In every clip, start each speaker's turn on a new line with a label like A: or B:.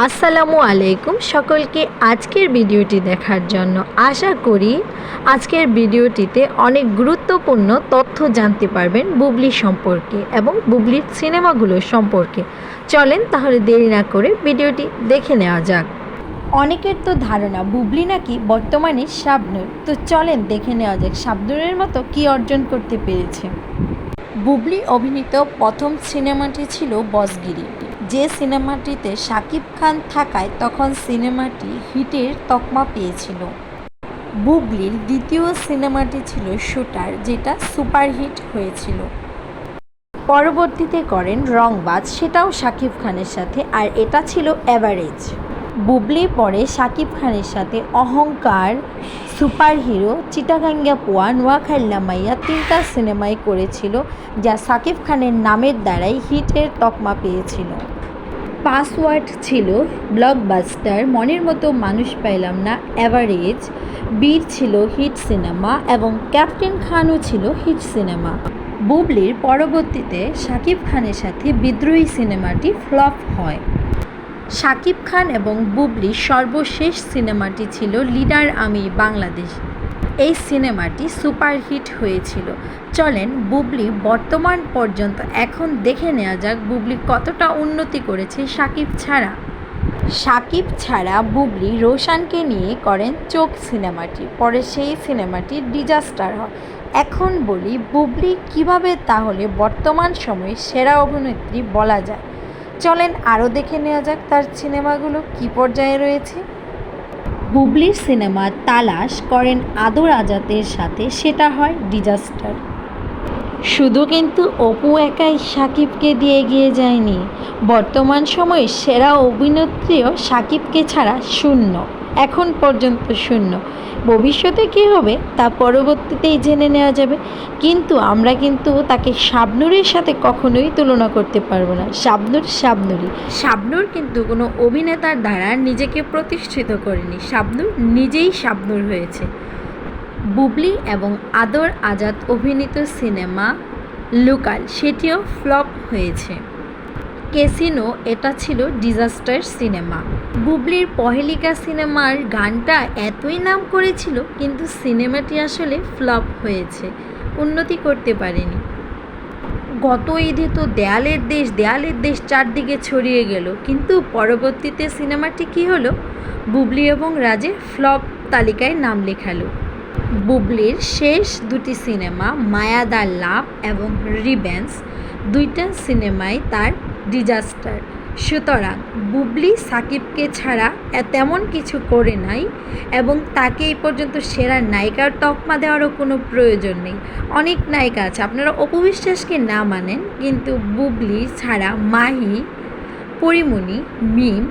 A: আসসালামু আলাইকুম সকলকে আজকের ভিডিওটি দেখার জন্য আশা করি আজকের ভিডিওটিতে অনেক গুরুত্বপূর্ণ তথ্য জানতে পারবেন বুবলি সম্পর্কে এবং বুবলির সিনেমাগুলো সম্পর্কে। চলেন তাহলে দেরি না করে ভিডিওটি দেখে নেওয়া যাক। অনেকের তো ধারণা বুবলি নাকি বর্তমানে শাবনূর। তো চলেন দেখে নেওয়া যাক শাবনূরের মতো কী অর্জন করতে পেরেছে। বুবলি অভিনীত প্রথম সিনেমাটি ছিল বসগিরি। যে সিনেমাটিতে শাকিব খান থাকায় তখন সিনেমাটি হিটের তকমা পেয়েছিল। বুবলির দ্বিতীয় সিনেমাটি ছিল শুটার, যেটা সুপারহিট হয়েছিল। পরবর্তীতে করেন রংবাজ, সেটাও শাকিব খানের সাথে, আর এটা ছিল অ্যাভারেজ বুবলি পরে শাকিব খানের সাথে অহংকার সুপার হিরো চিটাগাঙ্গা পোয়া, নোয়াখাইল্লা মাইয়া তিনটা সিনেমায় করেছিল, যা শাকিব খানের নামের দ্বারাই হিটের তকমা পেয়েছিল। পাসওয়ার্ড ছিল ব্লকবাস্টার, মনের মতো মানুষ পাইলাম না, অ্যাভারেজ। বীর ছিল হিট সিনেমা এবং ক্যাপ্টেন খানও ছিল হিট সিনেমা। বুবলির পরবর্তীতে শাকিব খানের সাথে বিদ্রোহী সিনেমাটি ফ্লপ হয়। শাকিব খান এবং বুবলির সর্বশেষ সিনেমাটি ছিল লিডার আমি বাংলাদেশ। এই সিনেমাটি সুপারহিট হয়েছিল। চলেন বুবলি বর্তমান পর্যন্ত এখন দেখে নেওয়া যাক বুবলি কতটা উন্নতি করেছে সাকিব ছাড়া। সাকিব ছাড়া বুবলি রোশানকে নিয়ে করেন চোখ সিনেমাটি, পরে সেই সিনেমাটি ডিজাস্টার হয়। এখন বলি, বুবলি কীভাবে তাহলে বর্তমান সময়ে সেরা অভিনেত্রী বলা যায়? চলেন আরও দেখে নেওয়া যাক তার সিনেমাগুলো কী পর্যায়ে রয়েছে। বুবলির সিনেমা তালাশ করেন আদর আজাতের সাথে সেটা হয় ডিজাস্টার। শুধু কিন্তু অপু একাই সাকিবকে দিয়ে এগিয়ে যায়নি। বর্তমান সময়ে সেরা অভিনেত্রীও সাকিবকে ছাড়া শূন্য, এখন পর্যন্ত শূন্য। ভবিষ্যতে কী হবে তা পরবর্তীতেই জেনে নেওয়া যাবে। কিন্তু আমরা কিন্তু তাকে শাবনুরের সাথে কখনোই তুলনা করতে পারব না। শাবনুর শাবনুরই শাবনুর কিন্তু কোনো অভিনেতার দ্বারা নিজেকে প্রতিষ্ঠিত করেনি। শাবনুর নিজেই শাবনুর হয়েছে। বুবলি এবং আদর আজাদ অভিনীত সিনেমা লুকাল, সেটিও ফ্লপ হয়েছে। কেসিনো এটা ছিল ডিজাস্টার সিনেমা। বুবলির পহেলিকা সিনেমার গানটা এতই নাম করেছিল, কিন্তু সিনেমাটি আসলে ফ্লপ হয়েছে, উন্নতি করতে পারেনি। গত ঈদে তো দেয়ালের দেশ দেয়ালের দেশ চারদিকে ছড়িয়ে গেল, কিন্তু পরবর্তীতে সিনেমাটি কী হলো? বুবলি এবং রাজে ফ্লপ তালিকায় নাম লেখালো। বুবলির শেষ দুটি সিনেমা মায়াদার লাভ এবং রিভেন্স দুইটা সিনেমাই তার ডিজাস্টার। সুতরাং বুবলি সাকিবকে ছাড়া তেমন কিছু করে নাই এবং তাকে এই পর্যন্ত সেরা নায়িকার তকমা দেওয়ারও কোনো প্রয়োজন নেই। অনেক নায়িকা আছে, আপনারা অপবিশ্বাসকে না মানেন, কিন্তু বুবলি ছাড়া মাহি, পরিমণি, মিম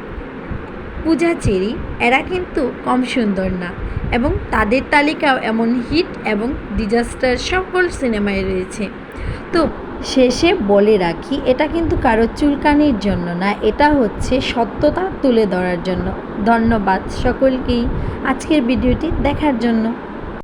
A: পূজা চেরি, এরা কিন্তু কম সুন্দর না এবং তাদের তালিকাও এমন হিট এবং ডিজাস্টার সকল সিনেমায় রয়েছে। তো শেষে বলে রাখি, এটা কিন্তু কারও চুলকানির জন্য না, এটা হচ্ছে সত্যতা তুলে ধরার জন্য। ধন্যবাদ সকলকেই আজকের ভিডিওটি দেখার জন্য।